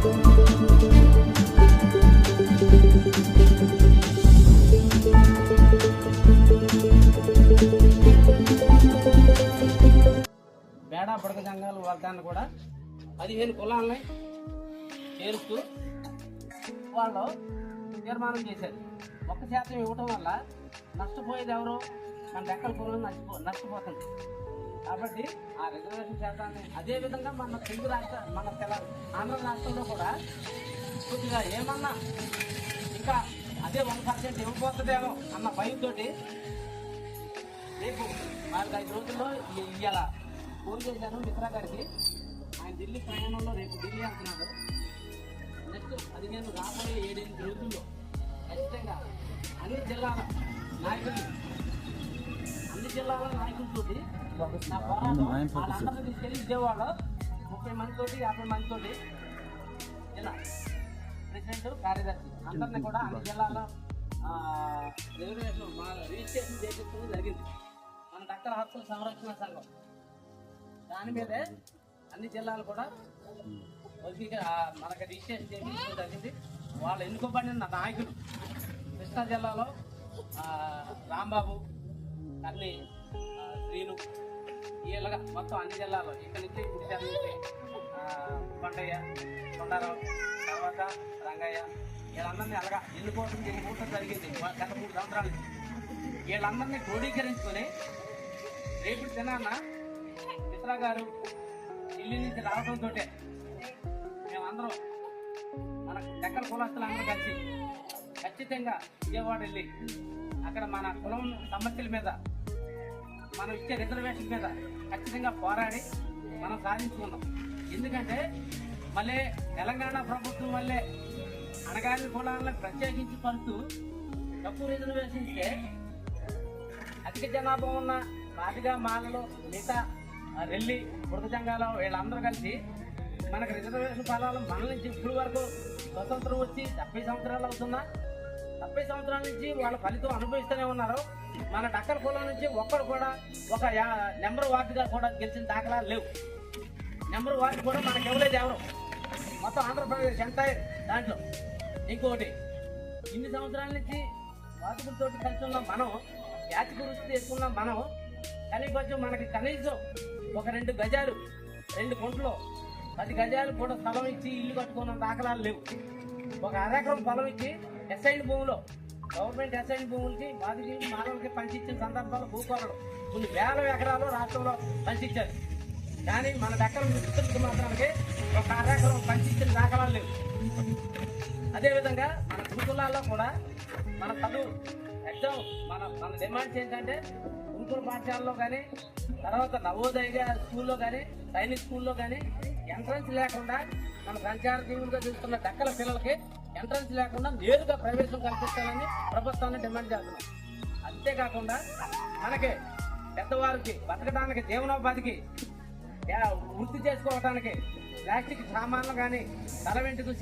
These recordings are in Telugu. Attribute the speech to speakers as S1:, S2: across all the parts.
S1: బేడా బుడక జంగాలు వర్గాన్ని కూడా పదిహేను కులాలని చేరుస్తూ వాళ్ళు తీర్మానం చేశారు. ఒక్క శాతం ఇవ్వటం వల్ల నష్టపోయేది ఎవరు? మన డెక్కల కులం నష్టపో నష్టపోతుంది. కాబట్టి ఆ రిజర్వేషన్ శాతాన్ని అదే విధంగా మన తెలుగు రాష్ట్ర మన తెలంగాణ ఆంధ్ర రాష్ట్రంలో కూడా కొద్దిగా ఏమన్నా ఇంకా అదే వన్ పర్సెంట్ ఇవ్వబోతుందేమో అన్న భయంతో రేపు నాలుగు ఐదు రోజుల్లో ఇవాళ ఫోన్ చేశాను మిత్రా గారికి. ఆయన ఢిల్లీ ప్రయాణంలో రేపు ఢిల్లీ అంటున్నాడు. నెక్స్ట్ పదిహేను రాబోయే ఏడెనిమిది రోజుల్లో ఖచ్చితంగా అన్ని జిల్లాల నాయకులు జిల్లాల నాయకులతోటి నా పోరాటం. వాళ్ళందరినీ తీసుకెళ్ళి విజయవాడ ముప్పై మందితోటి యాభై మందితోటి జిల్లా ప్రెసిడెంట్ కార్యదర్శి అందరినీ కూడా అన్ని జిల్లాలో రిజర్వేషన్ రిజిస్ట్రేషన్ చేపించడం జరిగింది. మన డక్కల హక్కుల సంరక్షణ సంఘం. దాని మీదే అన్ని జిల్లాలు కూడా మనకి రిజిస్ట్రేషన్ చేయించడం జరిగింది. వాళ్ళు ఎన్నుకోబడిన నాయకులు కృష్ణా జిల్లాలో రాంబాబు తల్లి ఆ, శ్రీను వీళ్ళగా మొత్తం అన్ని జిల్లాలో ఇక్కడి నుంచి గుడిశాల నుంచి కొండయ్య కొండారావు తర్వాత రంగయ్య వీళ్ళందరినీ అలాగా ఎన్నుకోవడం ఎన్నుకోవడం జరిగింది గత మూడు సంవత్సరాల నుంచి. వీళ్ళందరినీ క్రోడీకరించుకొని రేపు దినాన మిత్రా గారు ఢిల్లీ నుంచి రావడంతో మేమందరం మన డెక్కల కులస్తులందరూ కలిసి ఖచ్చితంగా విజయవాడ వెళ్ళి అక్కడ మన కులం సమస్యల మీద మనం ఇచ్చే రిజర్వేషన్ మీద ఖచ్చితంగా పోరాడి మనం సాధించుకున్నాం ఎందుకంటే మళ్ళీ తెలంగాణ ప్రభుత్వం వల్లే అనగాని కులాలను ప్రత్యేకించి పడుతూ తక్కువ రిజర్వేషన్ ఇస్తే అధిక జనాభా ఉన్న మాదిగా మాలలో మిగతా ఆ, రెల్లి బుడగజంగాలో వీళ్ళందరూ కలిసి మనకు రిజర్వేషన్ ఫలాలు మన నుంచి ఇప్పుడు వరకు స్వతంత్రం వచ్చి డెబ్బై సంవత్సరాలు అవుతున్నా డెబ్బై సంవత్సరాల నుంచి వాళ్ళ ఫలితం అనుభవిస్తూనే ఉన్నారు. మన డక్కల కులం నుంచి ఒక్కరు కూడా ఒక యా- నెంబర్ వార్డుగా కూడా గెలిచిన దాఖలాలు లేవు. నెంబర్ వార్డు కూడా మనకి ఇవ్వలేదు ఎవరు. మొత్తం ఆంధ్రప్రదేశ్ ఎంటైర్ దాంట్లో. ఇంకోటి ఇన్ని సంవత్సరాల నుంచి వాతుకులతో కలిసి ఉన్న మనం జాతి గురించి తీసుకున్న మనం కనీసం మనకి కనీసం ఒక రెండు గజాలు రెండు గుంటలు పది గజాలు కూడా స్థలం ఇచ్చి ఇల్లు కట్టుకున్న దాఖలాలు లేవు. ఒక అరెకరం పొలం ఇచ్చి ఎస్ఐన్ భూములు గవర్నమెంట్ ఎస్ఐన్ భూములకి వాదికి మానవులకి పంచిచ్చిన సందర్భాలు భూపాలను కొన్ని వేల ఎకరాలు రాష్ట్రంలో పంచిచ్చారు కానీ మన దగ్గర మిత్రులకు మాత్రానికి ఒక అరెకరం పంచిచ్చిన దాఖలాలు లేవు. అదేవిధంగా మన గురుకులాల్లో కూడా మన చదువు ఎగ్జామ్ మన మన డిమాండ్స్ ఏంటంటే గురుకుల పాఠశాలలో కానీ తర్వాత నవోదయ స్కూల్లో కానీ సైనిక్ స్కూల్లో కానీ ఎంట్రన్స్ లేకుండా మన సంచార జీవులుగా చూస్తున్న దక్కల పిల్లలకి ఎంట్రన్స్ లేకుండా నేరుగా ప్రవేశం కల్పించాలని ప్రభుత్వాన్ని డిమాండ్ చేస్తున్నాం. అంతేకాకుండా మనకి పెద్దవారికి బతకడానికి జీవనోపాధికి వృత్తి చేసుకోవటానికి ప్లాస్టిక్ సామాన్లు కానీ తల వెంటుకు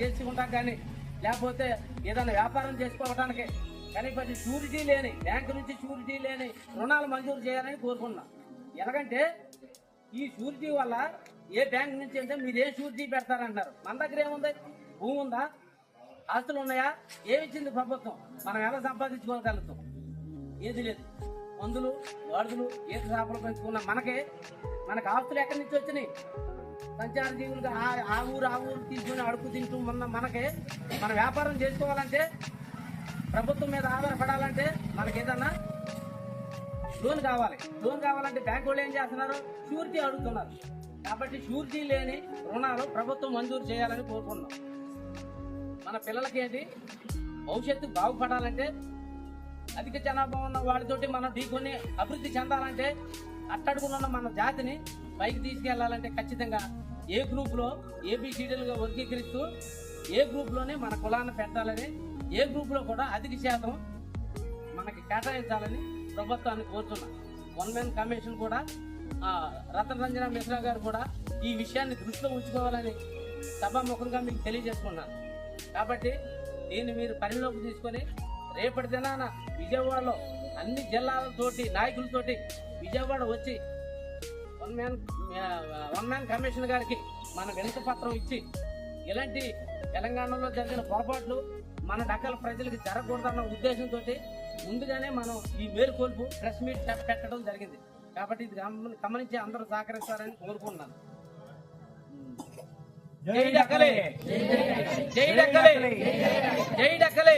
S1: చేసుకుంటాం కానీ లేకపోతే ఏదైనా వ్యాపారం చేసుకోవటానికి కనీసం షూరిటీ లేని బ్యాంకు నుంచి షూరిటీ లేని రుణాలు మంజూరు చేయాలని కోరుకున్నాం ఎలాగంటే ఈ షూరిటీ వల్ల ఏ బ్యాంక్ నుంచి అంటే మీరు ఏ షూరిటీ పెడతారంటారు మన దగ్గర ఏముంది? భూమి ఉందా? ఆస్తులు ఉన్నాయా? ఏమిచ్చింది ప్రభుత్వం? మనం ఎలా సంపాదించుకోగలుగుతాం? ఏది లేదు. మందులు వరదలు ఈత చేపలు పెంచుకున్న మనకే మనకు ఆస్తులు ఎక్కడి నుంచి వచ్చినాయి? సంచార జీవులుగా ఆ- ఆ ఊరు ఆ ఊరు తీసుకుని అడుగు తింటూ ఉన్న మనకే మన వ్యాపారం చేసుకోవాలంటే ప్రభుత్వం మీద ఆధారపడాలంటే మనకి ఏదన్నా లోన్ కావాలి. లోన్ కావాలంటే బ్యాంకు వాళ్ళు ఏం చేస్తున్నారు? షూరిటీ అడుగుతున్నారు. కాబట్టి షూరిటీ లేని రుణాలు ప్రభుత్వం మంజూరు చేయాలని కోరుకున్నాం మన పిల్లలకి ఏది? భవిష్యత్తు బాగుపడాలంటే అధిక జనాభా ఉన్న వాడితోటి మనం ఢీకొని అభివృద్ధి చెందాలంటే అట్టడుకున్న మన జాతిని పైకి తీసుకెళ్ళాలంటే ఖచ్చితంగా ఏ గ్రూప్లో ఏబిసిడీలుగా వర్గీకరిస్తూ ఏ గ్రూప్లోనే మన కులాన్ని పెట్టాలని ఏ గ్రూప్లో కూడా అధిక శాతం మనకి కేటాయించాలని ప్రభుత్వాన్ని కోరుతున్నాం. వన్ మ్యాన్ కమిషన్ కూడా ఆ, రతన్ రంజన మిశ్రా గారు కూడా ఈ విషయాన్ని దృష్టిలో ఉంచుకోవాలని సభాముఖంగా మీకు తెలియజేసుకున్నాను. కాబట్టి దీన్ని మీరు పరిగణలోకి తీసుకొని రేపటి దినాన విజయవాడలో అన్ని జిల్లాలతోటి నాయకులతోటి విజయవాడ వచ్చి one man one man commission గారికి మన వినతి పత్రం ఇచ్చి ఇలాంటి తెలంగాణలో జరిగిన పొరపాట్లు మన డక్కల ప్రజలకు జరగకూడదన్న ఉద్దేశంతో ముందుగానే మనం ఈ మేలుకొల్పు ప్రెస్ మీట్ పెట్టడం జరిగింది. కాబట్టి ఇది గమనించి అందరూ సహకరిస్తారని కోరుకుంటున్నాను. జై డక్కలే జై డక్కలే జై డక్కలే